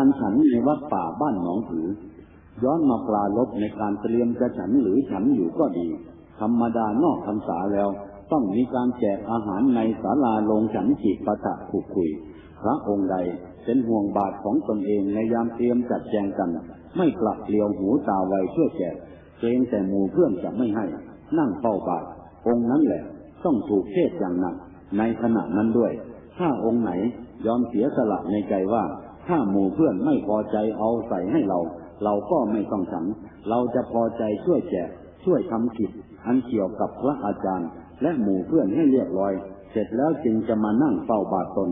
การฉันในวัดป่าบ้านหนองผือ ย้อนมาปลาลบในการเตรียมจะฉันหรือฉันอยู่ก็ดี ธรรมดานอกพรรษาแล้ว ต้องมีการแจกอาหารในศาลาลงฉันจีปะทะผูกคุย พระองค์ใดเป็นห่วงบาทของตนเองในยามเตรียมจัดแจงกัน ไม่กลับเลียวหูตาไวช่วยแจกเกรงแต่หมู่เพื่อนจะไม่ให้ นั่งเฝ้าบาทองค์นั้นแหละต้องถูกเทศอย่างหนักในขณะนั้นด้วย ถ้าองค์ไหนยอมเสียสละในใจว่า ถ้าหมู่เพื่อนไม่พอใจเอาใส่ให้เรา เราก็ไม่ต้องฉัน เราจะพอใจช่วยแจกช่วยทำกิจอันเกี่ยวกับพระอาจารย์ และหมู่เพื่อนให้เรียบร้อย เสร็จแล้วจึงจะมานั่งเฝ้าบาทตน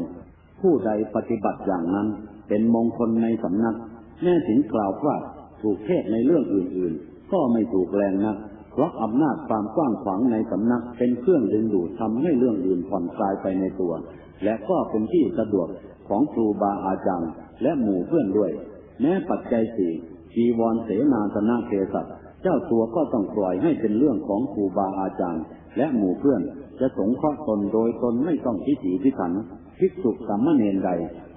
ผู้ใดปฏิบัติอย่างนั้น เป็นมงคลในสำนักแม้ถึงกล่าวพลาถูกเทศในเรื่องอื่นๆ ก็ไม่ถูกแรงนักเพราะอำนาจความกว้างขวางในสำนักเป็นเครื่องดึงดูดทำให้เรื่องอื่นผ่อนคลายไปในตัว และก็เป็นที่สะดวกของครูบาอาจารย์และหมู่เพื่อนด้วย แม้ปัจจัยสี่จีวรเสนาสนะเทศัตเจ้าตัวก็ต้องปล่อยให้เป็นเรื่องของครูบาอาจารย์ และหมู่เพื่อนจะสงเคราะห์ตนโดยตนไม่ต้องพิถีพิถันภิกษุสามเณรใด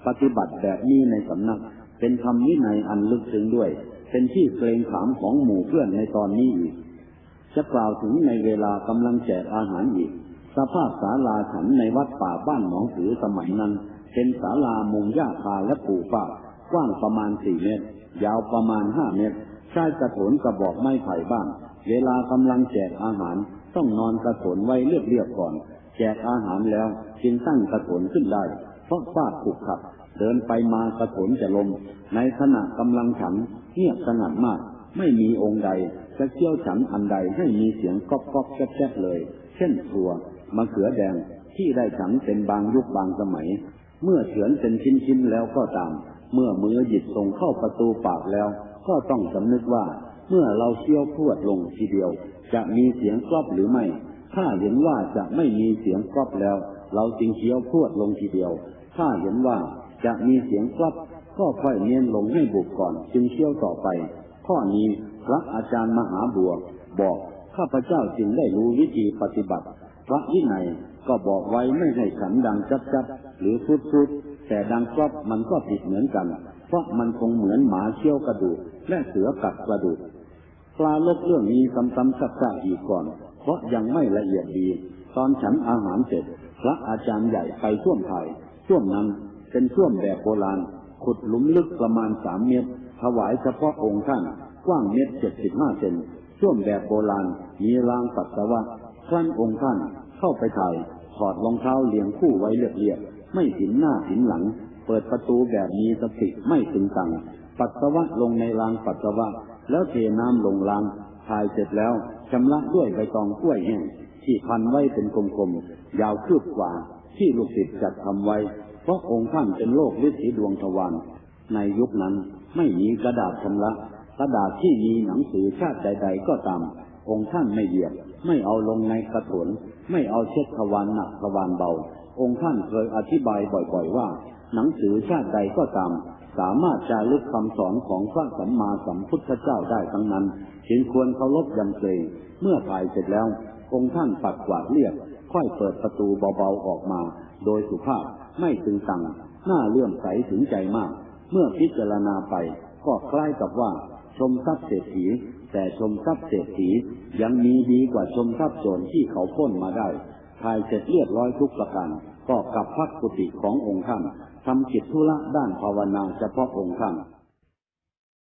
ปฏิบัติแบบนี้ในสำนัก เป็นธรรมวินัยอันลึกซึ้งด้วย เป็นที่เกรงขามของหมู่เพื่อนในตอนนี้อีกจะกล่าวถึงในเวลากำลังแจกอาหารอีก สภาพศาลาฉันในวัดป่าบ้านหนองสือสมัยนั้น เป็นศาลามุงหญ้าคาและปูฟ้ากว้างประมาณสี่เมตร ยาวประมาณห้าเมตร ใช้กระโถนกระบอกไม้ไผ่บ้าง เวลากำลังแจกอาหาร ต้องนอนกระโถนไว้เรียบๆก่อน แจกอาหารแล้วจึงตั้งกระโถนขึ้นได้ เพราะฟาดขุกขับ เดินไปมากระโถนจะลม ในขณะกำลังฉันเงียบสงัดมาก ไม่มีองค์ใดจะเกี่ยวฉันอันใดให้มีเสียงก๊อกก๊อกแก๊กแก๊กเลย เช่นถั่วมะเขือแดงที่ได้ฉันเป็นบางยุคบางสมัย เมื่อเฉือนเป็นชิ้นๆแล้วก็ตาม เมื่อมือหยิบส่งเข้าประตูปากแล้ว ก็ต้องสำนึกว่า เมื่อเราเชี่ยวพรวดลงทีเดียว จะมีเสียงกรอบหรือไม่ ถ้าเห็นว่าจะไม่มีเสียงกรอบแล้ว เราจึงเคี้ยวพรวดลงทีเดียว ถ้าเห็นว่าจะมีเสียงกรอบก็ค่อยเนียนลงให้บุกก่อนจึงเคี้ยวต่อไป ข้อนี้พระอาจารย์มหาบัวบอก ข้าพเจ้าจึงได้รู้วิธีปฏิบัติ พระวินัยก็บอกไว้ไม่ให้ขันดังจับจับหรือฟุดฟุดแต่ดังกรอบมันก็ผิดเหมือนกัน เพราะมันคงเหมือนหมาเชี่ยวกระดูกและเสือกัดกระดูกปลาลบเรื่องนี้ซ้ำๆซักๆอีกก่อน เพราะยังไม่ละเอียดดี ตอนฉันอาหารเสร็จ พระอาจารย์ใหญ่ไปช่วมไทยช่วมนั้นเป็นช่วมแบบโบราณ ขุดหลุมลึกประมาณสามเมตร ถวายเฉพาะองค์ท่าน กว้างเมตรเจ็ดสิบห้าเซน ช่วมแบบโบราณมีรางปัสสาวะครั้นองค์ท่านเข้าไปถ่ายถอดรองเท้าเลียงคู่ไว้เรียบๆไม่ผินหน้าผินหลัง เปิดประตูแบบมีสติไม่ตึงตัง ปัสสาวะลงในรางปัสสาวะ แล้วเทน้ำลงรางถ่ายเสร็จแล้วชำระด้วยใบตองกล้วยแห้งที่พันไว้เป็นกลมๆยาวคืบกว่า ที่ลูกศิษย์จัดทำไว้ เพราะองค์ท่านเป็นโลกฤทธิดวงทวารในยุคนั้นไม่มีกระดาษชำระ กระดาษที่มีหนังสือชาติใด ๆ ก็ตาม องค์ท่านไม่เหยียบ ไม่เอาลงในกระถนไม่เอาเช็ดทวารหนักทวารเบา องค์ท่านเคยอธิบายบ่อยๆว่า หนังสือชาติใดก็ตาม สามารถจารึกคำสอนของพระสัมมาสัมพุทธเจ้าได้ทั้งนั้นจึงควรเคารพยำเกรงเมื่อถ่ายเสร็จแล้ว องค์ท่านปัดกวาดเรียบค่อยเปิดประตูเบาๆออกมา โดยสุภาพไม่ตึงตังหน้าเลื่อมใสถึงใจมาก เมื่อพิจารณาไป ก็คล้ายกับว่า ชมทรัพย์เศรษฐี แต่ชมทรัพย์เศรษฐียังมีดีกว่าชมทรัพย์โจรที่เขาพ้นมาได้ทายเสร็จเรียบร้อยทุกประการก็กลับพักกุฏิขององค์ท่านทำกิจธุระด้านภาวนาเฉพาะองค์ท่าน